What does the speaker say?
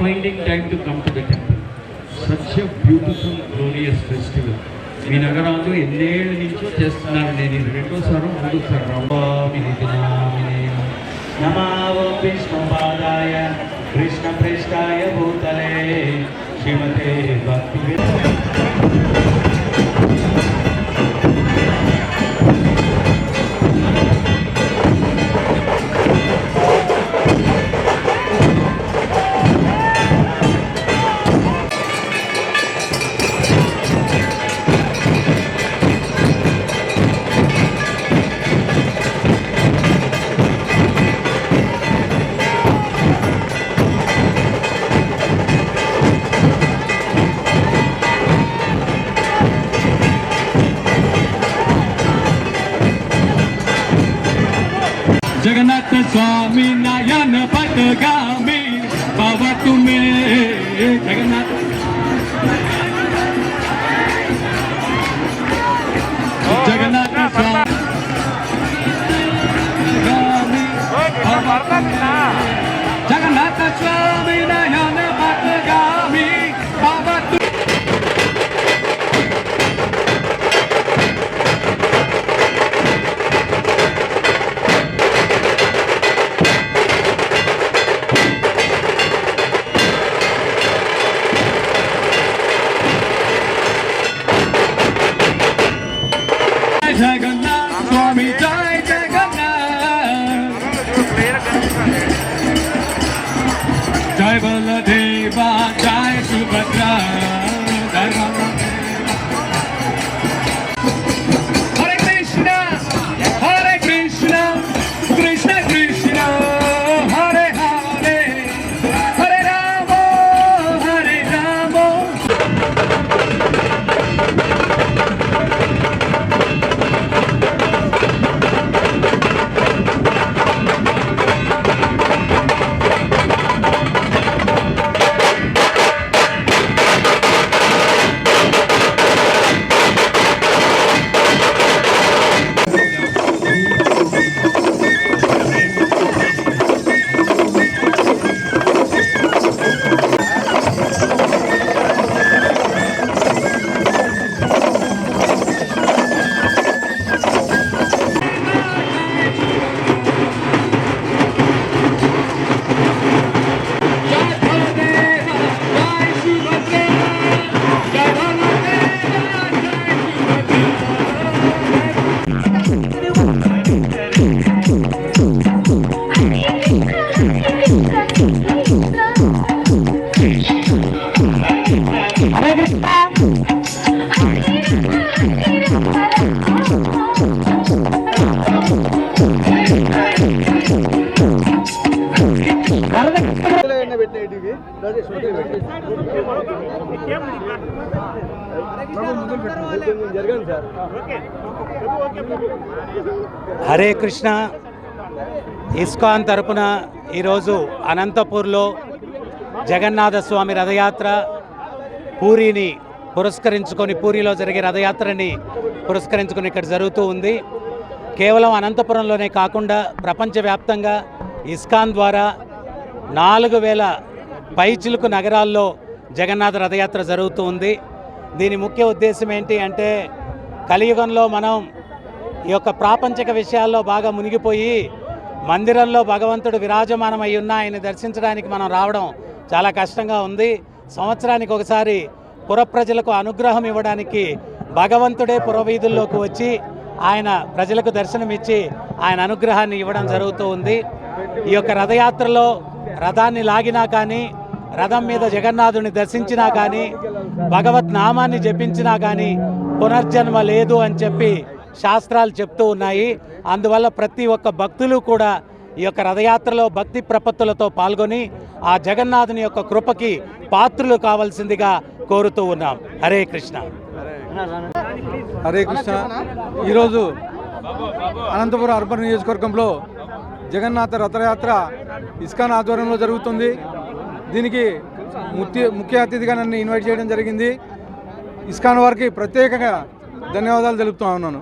finding time to come to the temple. Such a beautiful, glorious festival. మీ నగరాలు ఎన్నేళ్ళ నుంచి చేస్తున్నాను నేను ఇది. రెండోసారి మూడోసారి. రామి నమావో విష్ణుపాదాయ కృష్ణపృష్ఠాయ భూతలే. శ్రీమతే భక్తి जगन्नाथ स्वामी नायन पटगामी बाबा मे Jagannath जय बलदेवा जय सुभद्रा Hare Krishna. ISKCON తరపున ఈరోజు అనంతపూర్లో జగన్నాథ స్వామి రథయాత్ర పూరిని పురస్కరించుకొని పూరిలో జరిగే రథయాత్రని పురస్కరించుకొని ఇక్కడ జరుగుతూ ఉంది. కేవలం అనంతపురంలోనే కాకుండా ప్రపంచవ్యాప్తంగా ఇస్కాన్ ద్వారా నాలుగు వేల పైచిలుకు నగరాల్లో జగన్నాథ రథయాత్ర జరుగుతూ ఉంది. దీని ముఖ్య ఉద్దేశం ఏంటి అంటే కలియుగంలో మనం ఈ యొక్క ప్రాపంచిక విషయాల్లో బాగా మునిగిపోయి మందిరంలో భగవంతుడు విరాజమానమై ఉన్న ఆయన దర్శించడానికి మనం రావడం చాలా కష్టంగా ఉంది. సంవత్సరానికి ఒకసారి పురప్రజలకు అనుగ్రహం ఇవ్వడానికి భగవంతుడే పురవీధుల్లోకి వచ్చి ఆయన ప్రజలకు దర్శనమిచ్చి ఆయన అనుగ్రహాన్ని ఇవ్వడం జరుగుతూ ఉంది. ఈ యొక్క రథయాత్రలో రథాన్ని లాగినా కానీ రథం మీద జగన్నాథుని దర్శించినా కానీ భగవత్ నామాన్ని జపించినా కానీ పునర్జన్మ లేదు అని చెప్పి శాస్త్రాలు చెప్తూ ఉన్నాయి. అందువల్ల ప్రతి ఒక్క భక్తులు కూడా ఈ యొక్క రథయాత్రలో భక్తి ప్రపత్తులతో పాల్గొని ఆ జగన్నాథుని యొక్క కృపకి పాత్రులు కావాల్సిందిగా కోరుతూ ఉన్నాం. హరే కృష్ణ. హరే కృష్ణ. ఈరోజు అనంతపురం అర్బన్ నియోజకవర్గంలో జగన్నాథ రథయాత్ర ఇస్కాన్ ఆధ్వర్యంలో జరుగుతుంది. దీనికి ముఖ్య ముఖ్య అతిథిగా నన్ను ఇన్వైట్ చేయడం జరిగింది. ఇస్కాన్ వారికి ప్రత్యేకంగా ధన్యవాదాలు తెలుపుతూ ఉన్నాను.